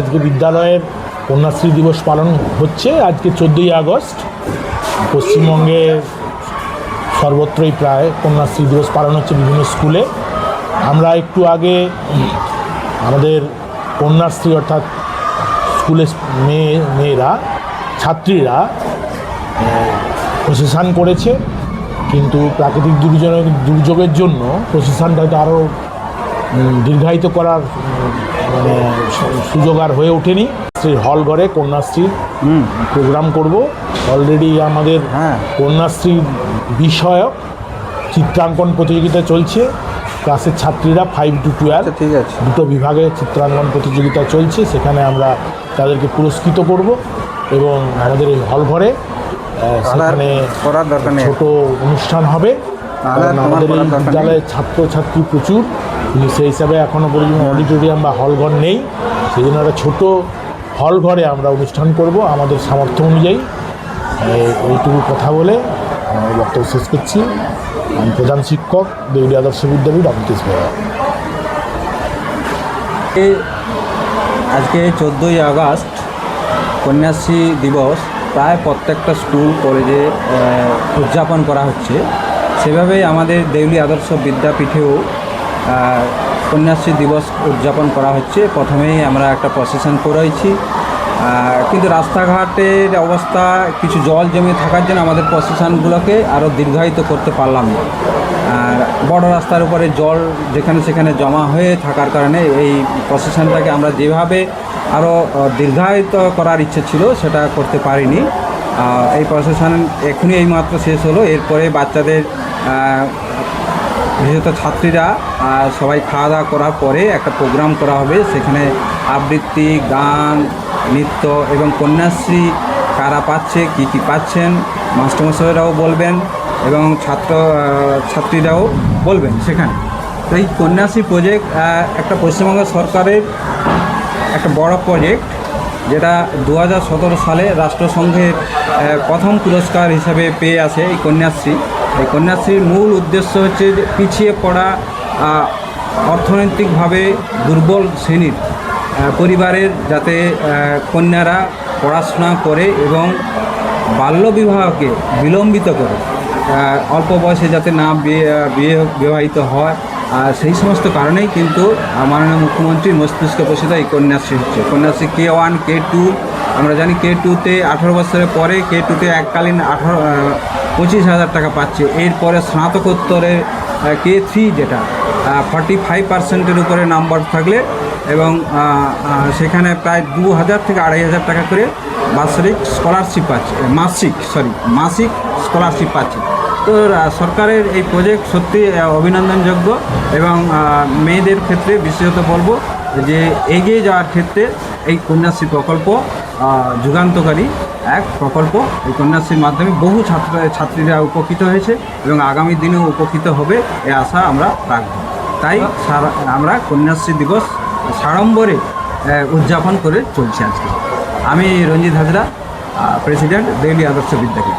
আজকে বিদ্যালয়ের কন্যাশ্রী দিবস পালন হচ্ছে, আজকে চোদ্দোই আগস্ট। পশ্চিমবঙ্গে সর্বত্রই প্রায় কন্যাশ্রী দিবস পালন হচ্ছে বিভিন্ন স্কুলে। আমরা একটু আগে, আমাদের কন্যাশ্রী অর্থাৎ স্কুলে মেয়ে, মেয়েরা, ছাত্রীরা প্রসেশন করেছে। কিন্তু প্রাকৃতিক দুর্যোগ, দুর্যোগের জন্য প্রসেশনটা হয়তো আরও দীর্ঘায়িত করার মানে সুযোগ আর হয়ে ওঠেনি। সেই হল ঘরে কন্যাশ্রীর প্রোগ্রাম করব। অলরেডি আমাদের হ্যাঁ। কন্যাশ্রী বিষয়ক চিত্রাঙ্কন প্রতিযোগিতা চলছে। ক্লাসের ছাত্রীরা ফাইভ টু টুয়েলভ ঠিক আছে। দুটো বিভাগে চিত্রাঙ্কন প্রতিযোগিতা চলছে। সেখানে আমরা তাদেরকে পুরস্কৃত করব এবং আমাদের এই হল ঘরে সেখানে করার দরকার ছোট অনুষ্ঠান হবে। আমাদের এই করার দরকার নেই। বিদ্যালয়ে ছাত্রছাত্রী প্রচুর। কিন্তু সেই হিসাবে এখনও পর্যন্ত অডিটোরিয়াম বা হল ঘর নেই। সেই জন্য একটা ছোটো হল ঘরে আমরা অনুষ্ঠান করব আমাদের সামর্থ্য অনুযায়ী। এই- এইটুকু কথা বলে আমার বক্তব্য শেষ করছি। আমি প্রধান শিক্ষক দেউলি আদর্শ বিদ্যাপীঠ অমিতেশ বেড়া। আজকে চোদ্দোই আগস্ট কন্যাশ্রী দিবস। প্রায় প্রত্যেকটা স্কুল, কলেজে উদযাপন করা হচ্ছে। সেভাবেই আমাদের দেউলি আদর্শ বিদ্যাপীঠেও কন্যাশ্রী দিবস উদযাপন করা হচ্ছে। প্রথমেই আমরা একটা প্রসেশন করেছি কিন্তু রাস্তাঘাটের অবস্থা, কিছু জল জমে থাকার জন্য আমাদের প্রসেশনগুলোকে আরও দীর্ঘায়িত করতে পারলাম না। আর বড় রাস্তার উপরে জল যেখানে সেখানে জমা হয়ে থাকার কারণে এই প্রসেশনটাকে আমরা যেভাবে আরও দীর্ঘায়িত করার ইচ্ছে ছিল সেটা করতে পারিনি। এই প্রসেশন এখনই এইমাত্র শেষ হলো। এরপরে বাচ্চাদের বিশেষত ছাত্রীরা সবাই খাওয়া দাওয়া করার পরে একটা প্রোগ্রাম করা হবে, সেখানে আবৃত্তি, গান, নৃত্য এবং কন্যাশ্রী কারা পাচ্ছে, কি কি পাচ্ছেন, মাস্টারমশাইরাও বলবেন এবং ছাত্র ছাত্রীরাও বলবেন সেখানে। তো এই কন্যাশ্রী প্রজেক্ট একটা পশ্চিমবঙ্গ সরকারের একটা বড় প্রজেক্ট যেটা দু হাজার সতেরো সালে রাষ্ট্রসংঘের প্রথম পুরস্কার হিসাবে পেয়ে আছে এই কন্যাশ্রী। এই কন্যাশ্রীর মূল উদ্দেশ্য হচ্ছে যে পিছিয়ে পড়া অর্থনৈতিকভাবে দুর্বল শ্রেণির পরিবারের যাতে কন্যারা পড়াশোনা করে এবং বাল্যবিবাহকে বিলম্বিত করে অল্প বয়সে যাতে না বিয়ে বিয়ে বিবাহিত হয় আর সেই সমস্ত কারণেই কিন্তু মাননীয় মুখ্যমন্ত্রীর মস্তিষ্ক প্রসিত এই কন্যাশ্রী হচ্ছে। Kanyashree K one, K two, আমরা জানি কে টুতে আঠারো বছরের পরে, কে টুতে এককালীন আঠারো পঁচিশ হাজার টাকা পাচ্ছে। এরপরে স্নাতকোত্তরে কে থ্রি যেটা ফর্টি ফাইভ পার্সেন্টের উপরে নাম্বার থাকলে এবং সেখানে প্রায় দু হাজার থেকে আড়াই হাজার টাকা করে বাৎসরিক স্কলারশিপ পাচ্ছে মাসিক সরি মাসিক স্কলারশিপ পাচ্ছে। তো সরকারের এই প্রজেক্ট সত্যি অভিনন্দনযোগ্য এবং মেয়েদের ক্ষেত্রে বিশেষত বলব যে এগিয়ে যাওয়ার ক্ষেত্রে এই কন্যাশ্রী প্রকল্প যুগান্তকারী এক প্রকল্প। এই কন্যাশ্রীর মাধ্যমে বহু ছাত্র ছাত্রীরা উপকৃত হয়েছে এবং আগামী দিনেও উপকৃত হবে এ আশা আমরা রাখব। তাই আমরা কন্যাশ্রী দিবস সাড়ম্বরে উদযাপন করে চলছি আজকে। আমি রঞ্জিত হাজরা প্রেসিডেন্ট, দেউলি আদর্শ বিদ্যাপীঠ।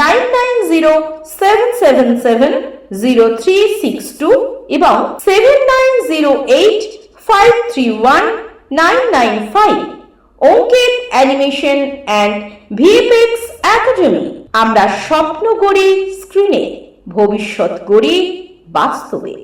nine nine zero seven seven seven zero three six two এবং seven nine zero eight five one nine nine five. Animation and VFX academy. আমরা স্বপ্ন গড়ি স্ক্রিনে, ভবিষ্যৎ গড়ি বাস্তবে।